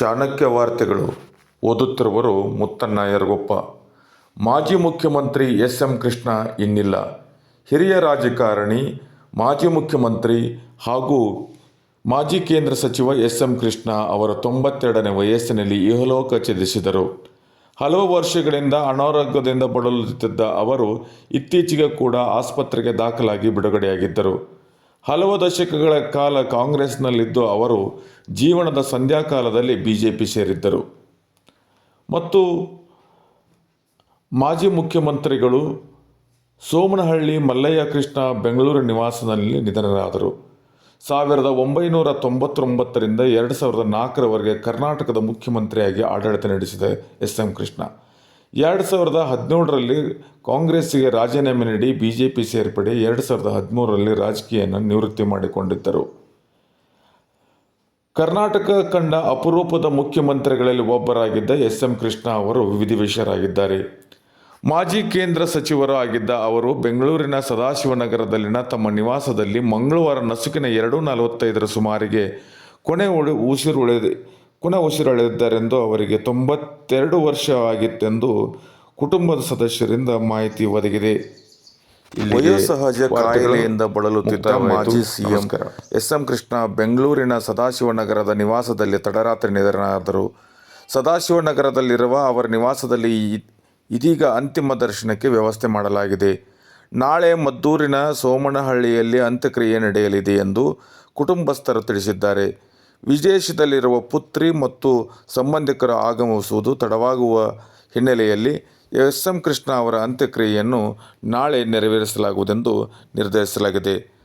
ಚಾಣಕ್ಯ ವಾರ್ತೆಗಳು ಓದುತ್ತಿರುವರು ಮುತ್ತಣ್ಣ ಯರಗೊಪ್ಪ. ಮಾಜಿ ಮುಖ್ಯಮಂತ್ರಿ ಎಸ್ ಎಂ ಕೃಷ್ಣ ಇನ್ನಿಲ್ಲ. ಹಿರಿಯ ರಾಜಕಾರಣಿ, ಮಾಜಿ ಮುಖ್ಯಮಂತ್ರಿ ಹಾಗೂ ಮಾಜಿ ಕೇಂದ್ರ ಸಚಿವ ಎಸ್ ಎಂ ಕೃಷ್ಣ ಅವರ ತೊಂಬತ್ತೆರಡನೇ ವಯಸ್ಸಿನಲ್ಲಿ ಇಹಲೋಕ ಛೇದಿಸಿದರು. ಹಲವು ವರ್ಷಗಳಿಂದ ಅನಾರೋಗ್ಯದಿಂದ ಬಳಲುತ್ತಿದ್ದ ಅವರು ಇತ್ತೀಚೆಗೆ ಕೂಡ ಆಸ್ಪತ್ರೆಗೆ ದಾಖಲಾಗಿ ಬಿಡುಗಡೆಯಾಗಿದ್ದರು. ಹಲವು ದಶಕಗಳ ಕಾಲ ಕಾಂಗ್ರೆಸ್ನಲ್ಲಿದ್ದು ಅವರು ಜೀವನದ ಸಂಧ್ಯಾಕಾಲದಲ್ಲಿ ಬಿ ಜೆ ಪಿ ಸೇರಿದ್ದರು. ಮತ್ತು ಮಾಜಿ ಮುಖ್ಯಮಂತ್ರಿಗಳು ಸೋಮನಹಳ್ಳಿ ಮಲ್ಲಯ್ಯ ಕೃಷ್ಣ ಬೆಂಗಳೂರು ನಿವಾಸದಲ್ಲಿ ನಿಧನರಾದರು. ಸಾವಿರದ ಒಂಬೈನೂರ ತೊಂಬತ್ತೊಂಬತ್ತರಿಂದ ಎರಡು ಸಾವಿರದ ನಾಲ್ಕರವರೆಗೆ ಕರ್ನಾಟಕದ ಮುಖ್ಯಮಂತ್ರಿಯಾಗಿ ಆಡಳಿತ ನಡೆಸಿದ ಎಸ್ ಎಂ ಕೃಷ್ಣ. ಎರಡು ಸಾವಿರದ ಹದಿನೇಳರಲ್ಲಿ ಕಾಂಗ್ರೆಸ್ಸಿಗೆ ರಾಜೀನಾಮೆ ನೀಡಿ ಬಿ ಜೆ ಪಿ ಸೇರ್ಪಡೆ ಎರಡು ಸಾವಿರದ ಹದಿಮೂರರಲ್ಲಿ ರಾಜಕೀಯನ ನಿವೃತ್ತಿ ಮಾಡಿಕೊಂಡಿದ್ದರು. ಕರ್ನಾಟಕ ಕಂಡ ಅಪರೂಪದ ಮುಖ್ಯಮಂತ್ರಿಗಳಲ್ಲಿ ಒಬ್ಬರಾಗಿದ್ದ ಎಸ್ ಎಂ ಕೃಷ್ಣ ಅವರು ವಿಧಿವಿಷರಾಗಿದ್ದಾರೆ ಮಾಜಿ ಕೇಂದ್ರ ಸಚಿವರು ಆಗಿದ್ದ ಅವರು ಬೆಂಗಳೂರಿನ ಸದಾಶಿವನಗರದಲ್ಲಿನ ತಮ್ಮ ನಿವಾಸದಲ್ಲಿ ಮಂಗಳವಾರ ನಸುಕಿನ ಎರಡು ನಲವತ್ತೈದರ ಸುಮಾರಿಗೆ ಕೊನೆ ಉಳಿ ಉಸಿರುಳಿದ ಕೊನೆ ಉಸಿರೆಳೆದಿದ್ದಾರೆಂದು ಅವರಿಗೆ ತೊಂಬತ್ತೆರಡು ವರ್ಷವಾಗಿತ್ತೆಂದು ಕುಟುಂಬದ ಸದಸ್ಯರಿಂದ ಮಾಹಿತಿ ಒದಗಿದೆ. ವಯೋಸಹಜ ಕಾಯಿಲೆಯಿಂದ ಬಳಲುತ್ತಿದ್ದ ಮಾಜಿ ಸಿಎಂ ಎಸ್ ಎಂ ಕೃಷ್ಣ ಬೆಂಗಳೂರಿನ ಸದಾಶಿವನಗರದ ನಿವಾಸದಲ್ಲಿ ತಡರಾತ್ರಿ ನಿಧನರಾದರು. ಸದಾಶಿವನಗರದಲ್ಲಿರುವ ಅವರ ನಿವಾಸದಲ್ಲಿ ಇದೀಗ ಅಂತಿಮ ದರ್ಶನಕ್ಕೆ ವ್ಯವಸ್ಥೆ ಮಾಡಲಾಗಿದೆ. ನಾಳೆ ಮದ್ದೂರಿನ ಸೋಮನಹಳ್ಳಿಯಲ್ಲಿ ಅಂತ್ಯಕ್ರಿಯೆ ನಡೆಯಲಿದೆ ಎಂದು ಕುಟುಂಬಸ್ಥರು ತಿಳಿಸಿದ್ದಾರೆ. ವಿದೇಶದಲ್ಲಿರುವ ಪುತ್ರಿ ಮತ್ತು ಸಂಬಂಧಿಕರು ಆಗಮಿಸುವುದು ತಡವಾಗುವ ಹಿನ್ನೆಲೆಯಲ್ಲಿ ಎಸ್ ಎಂ ಕೃಷ್ಣ ಅವರ ಅಂತ್ಯಕ್ರಿಯೆಯನ್ನು ನಾಳೆ ನೆರವೇರಿಸಲಾಗುವುದೆಂದು ನಿರ್ಧರಿಸಲಾಗಿದೆ.